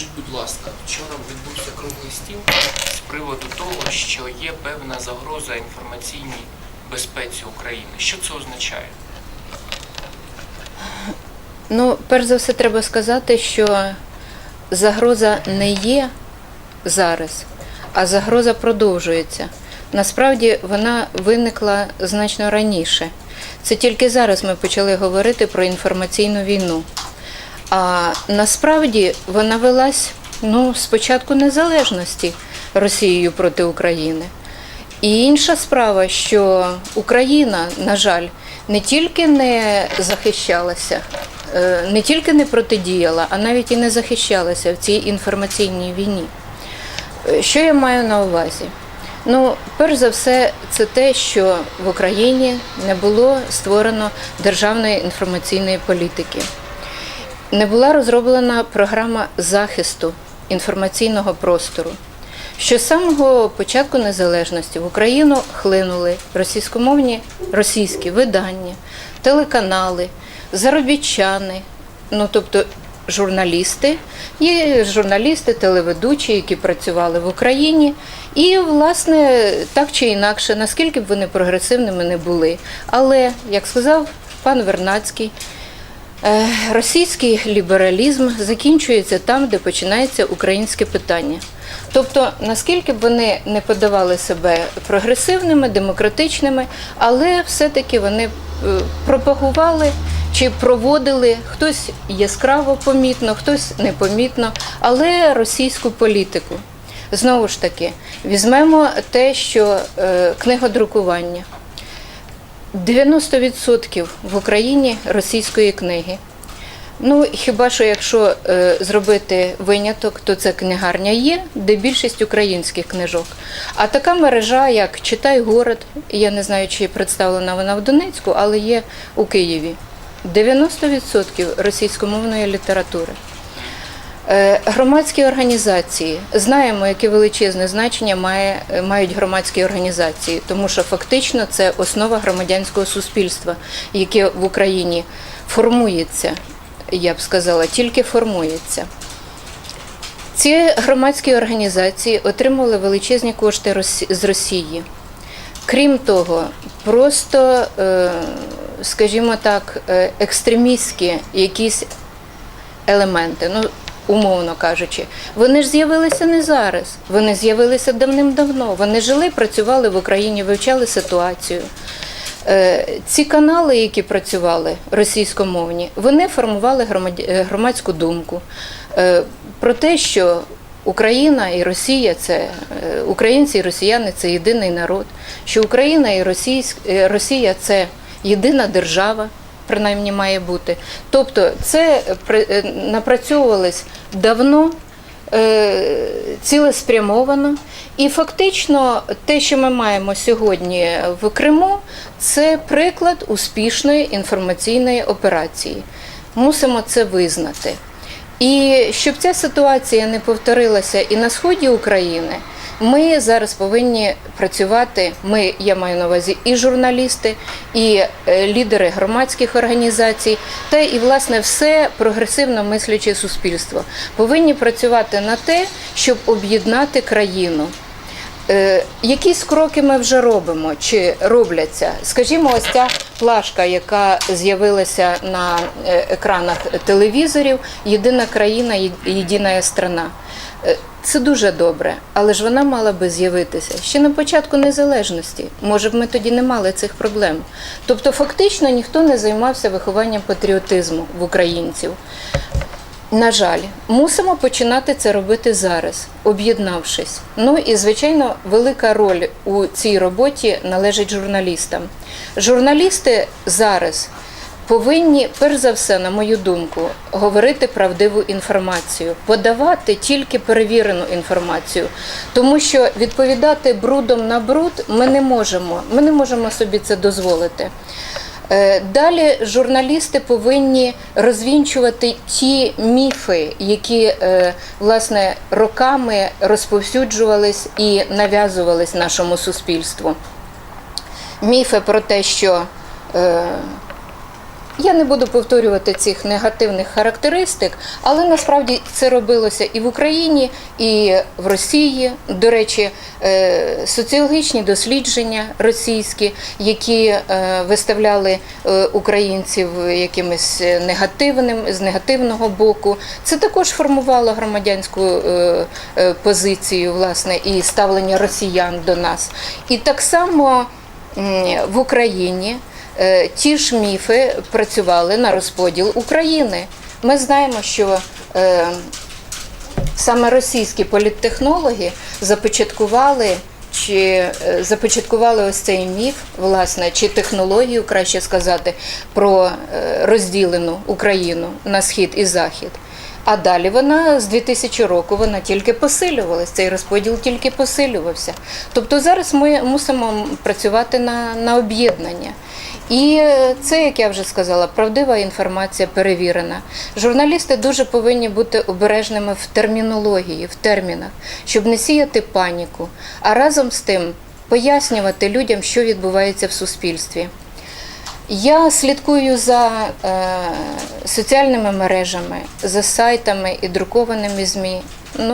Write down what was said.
Скажіть, будь ласка, вчора відбувся круглий стіл з приводу того, що є певна загроза інформаційній безпеці України. Що це означає? Ну, перш за все, треба сказати, що загроза не є зараз, а загроза продовжується. Насправді вона виникла значно раніше. Це тільки зараз ми почали говорити про інформаційну війну. А насправді вона велась ну, з початку незалежності Росією проти України. І інша справа, що Україна, на жаль, не тільки не захищалася, е, не тільки не протидіяла, а навіть і не захищалася в цій інформаційній війні. Е, Що я маю на увазі? Ну, перш за все, це те, що в Україні не було створено державної інформаційної політики. Не була розроблена програма захисту інформаційного простору. Що з самого початку незалежності в Україну хлинули російськомовні російські видання, телеканали, заробітчани, ну тобто журналісти, є журналісти, телеведучі, які працювали в Україні. І, власне, так чи інакше, наскільки б вони прогресивними не були. Але, як сказав пан Вернацький, Російський лібералізм закінчується там, де починається українське питання. Тобто, наскільки б вони не подавали себе прогресивними, демократичними, але все-таки вони е, пропагували чи проводили хтось яскраво помітно, хтось непомітно, але російську політику. Знову ж таки, візьмемо те, що е, книгодрукування. 90% в Україні російської книги. Ну, хіба що якщо е, зробити виняток, то це книгарня є, де більшість українських книжок. А така мережа, як Читай город, я не знаю, чи представлена вона в Донецьку, але є у Києві. 90% російськомовної літератури. Е, Громадські організації знаємо, яке величезне значення має, мають громадські організації, тому що фактично це основа громадянського суспільства, яке в Україні формується, я б сказала, тільки формується. Ці громадські організації отримували величезні кошти з Росії. Крім того, просто, е, скажімо так, е, екстремістські якісь елементи, ну умовно кажучи, вони ж з'явилися не зараз, вони з'явилися давним-давно. Вони жили, працювали в Україні, вивчали ситуацію. Е, Ці канали, які працювали російськомовні, вони формували е, громадську думку е, про те, що Україна і Росія це українці і росіяни це єдиний народ, що Україна і Російсь- Росія це єдина держава, принаймні має бути. Тобто це при- е, напрацьовувалось давно, е, цілеспрямовано. І фактично те, що ми маємо сьогодні в Криму, це приклад успішної інформаційної операції. Мусимо це визнати. І щоб ця ситуація не повторилася і на сході України, ми зараз повинні працювати. Ми, я маю на увазі, і журналісти, і е, лідери громадських організацій, та і власне все прогресивно мисляче суспільство повинні працювати на те, щоб об'єднати країну. Е, Якісь кроки ми вже робимо чи робляться? Скажімо, ось ця плашка, яка з'явилася на е, екранах телевізорів, єдина країна, єдина страна. Е, Це дуже добре, але ж вона мала би з'явитися ще на початку незалежності. Може б ми тоді не мали цих проблем. Тобто, фактично ніхто не займався вихованням патріотизму в українців. На жаль, мусимо починати це робити зараз, об'єднавшись. Ну і звичайно, велика роль у цій роботі належить журналістам. Журналісти зараз повинні, перш за все, на мою думку, говорити правдиву інформацію, подавати тільки перевірену інформацію, тому що відповідати брудом на бруд ми не можемо. Ми не можемо собі це дозволити. Е, Далі журналісти повинні розвінчувати ті міфи, які е, власне роками розповсюджувались і нав'язувались нашому суспільству. Міфи про те, що е, Я не буду повторювати цих негативних характеристик, але насправді це робилося і в Україні, і в Росії. До речі, е, соціологічні дослідження російські, які е, виставляли е, українців якимось негативним з негативного боку, це також формувало громадянську позицію, власне, і ставлення росіян до нас. І так само в Україні ті ж міфи працювали на розподіл України. Ми знаємо, що е, саме російські політтехнологи започаткували. Чи е, започаткували ось цей міф, власне, чи технологію, краще сказати, про е, розділену Україну на схід і захід. А далі вона з 2000 року вона тільки посилювалася, цей розподіл тільки посилювався. Тобто зараз ми мусимо працювати на, на об'єднання. І е, це, як я вже сказала, правдива інформація перевірена. Журналісти дуже повинні бути обережними в термінології, в термінах, щоб не сіяти паніку, а разом з тим пояснювати людям, що відбувається в суспільстві. Я слідкую за е, соціальними мережами, за сайтами і друкованими ЗМІ. Ну,